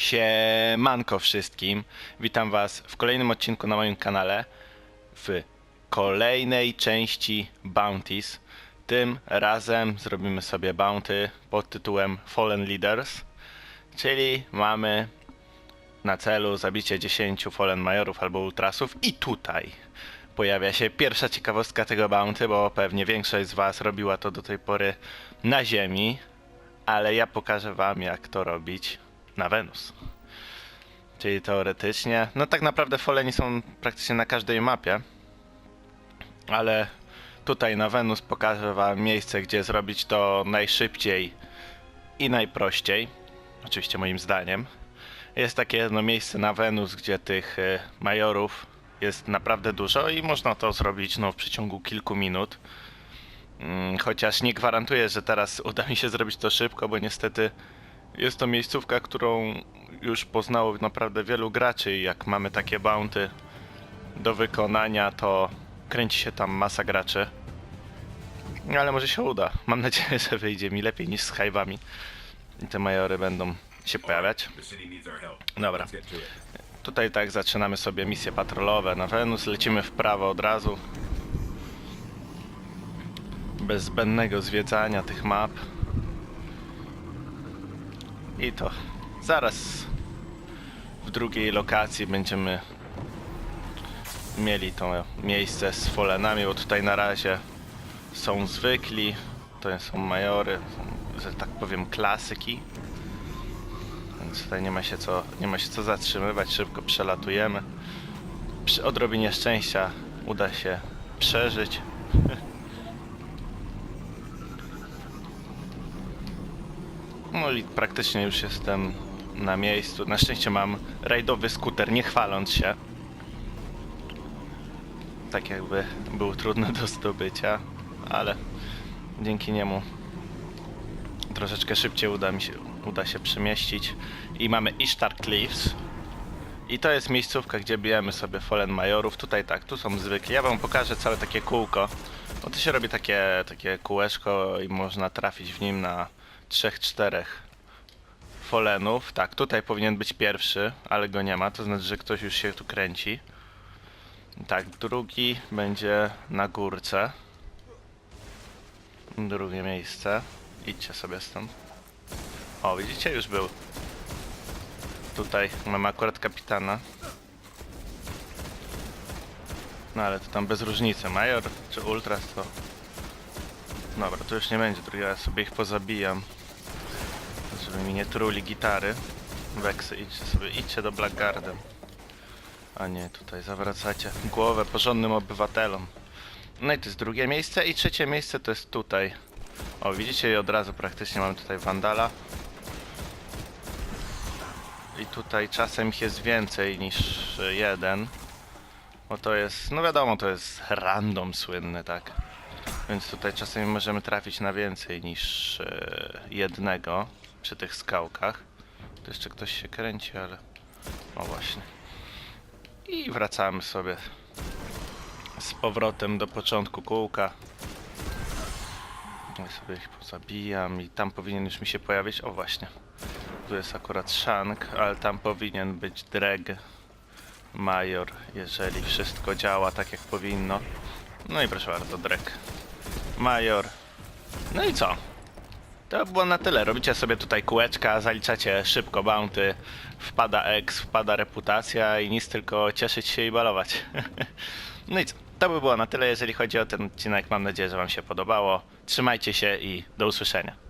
Siemanko wszystkim. Witam was w kolejnym odcinku na moim kanale w kolejnej części Bounties. Tym razem zrobimy sobie bounty pod tytułem Fallen Leaders, czyli mamy na celu zabicie 10 Fallen Majorów albo Ultrasów i tutaj pojawia się pierwsza ciekawostka tego bounty, bo pewnie większość z was robiła to do tej pory na ziemi, ale ja pokażę wam jak to robić na Wenus. Czyli teoretycznie, no tak naprawdę Foleni są praktycznie na każdej mapie, ale tutaj na Wenus pokażę wam miejsce, gdzie zrobić to najszybciej i najprościej. Oczywiście moim zdaniem. Jest takie jedno miejsce na Wenus, gdzie tych e, majorów jest naprawdę dużo i można to zrobić no, w przeciągu kilku minut. Mm, Chociaż nie gwarantuję, że teraz uda mi się zrobić to szybko, bo niestety jest to miejscówka, którą już poznało naprawdę wielu graczy i jak mamy takie bounty do wykonania, to kręci się tam masa graczy. Ale może się uda. Mam nadzieję, że wyjdzie mi lepiej niż z hajwami. I te majory będą się pojawiać. Dobra. Tutaj tak zaczynamy sobie misje patrolowe na Wenus, lecimy w prawo od razu. Bez zbędnego zwiedzania tych map. I to zaraz w drugiej lokacji będziemy mieli to miejsce z folenami, bo tutaj na razie są zwykli, to są majory, są, że tak powiem klasyki. Więc tutaj nie ma się co, nie ma się co zatrzymywać, szybko przelatujemy. Przy odrobinie szczęścia uda się przeżyć. No i praktycznie już jestem na miejscu. Na szczęście mam rajdowy skuter, nie chwaląc się. Tak jakby był trudny do zdobycia, ale dzięki niemu troszeczkę szybciej uda mi się, uda się przemieścić. I mamy Ishtar Cliffs. I to jest miejscówka, gdzie bijemy sobie Fallen Majorów. Tutaj tak, tu są zwykli. Ja wam pokażę całe takie kółko. Bo tu się robi takie, takie kółeczko i można trafić w nim na 3-4 Fallenów. Tak, tutaj powinien być pierwszy, ale go nie ma. To znaczy, że ktoś już się tu kręci. Tak, drugi będzie na górce. Drugie miejsce. Idźcie sobie stąd. O, widzicie, już był. Tutaj mamy akurat kapitana. No ale to tam bez różnicy. Major czy Ultras to... Dobra, to już nie będzie drugi sobie ich pozabijam. Żeby mi nie truli gitary. Weksy, idźcie sobie, idźcie do Blackguardem. A nie, tutaj zawracacie głowę porządnym obywatelom. No i to jest drugie miejsce i trzecie miejsce to jest tutaj. O, widzicie i od razu praktycznie mamy tutaj Wandala. I tutaj czasem ich jest więcej niż jeden. Bo to jest, no wiadomo, to jest random słynny, tak? Więc tutaj czasami możemy trafić na więcej niż e, jednego przy tych skałkach. Tu jeszcze ktoś się kręci, ale... O właśnie. I wracamy sobie z powrotem do początku kółka. Ja sobie ich pozabijam i tam powinien już mi się pojawić. O właśnie. Tu jest akurat Shank, ale tam powinien być Dreg Major, jeżeli wszystko działa tak jak powinno. No i proszę bardzo, Dreg Major. No i co? To było na tyle. Robicie sobie tutaj kółeczka, zaliczacie szybko bounty, wpada X, wpada reputacja i nic tylko cieszyć się i balować. no i co? To by było na tyle, jeżeli chodzi o ten odcinek. Mam nadzieję, że Wam się podobało. Trzymajcie się i do usłyszenia.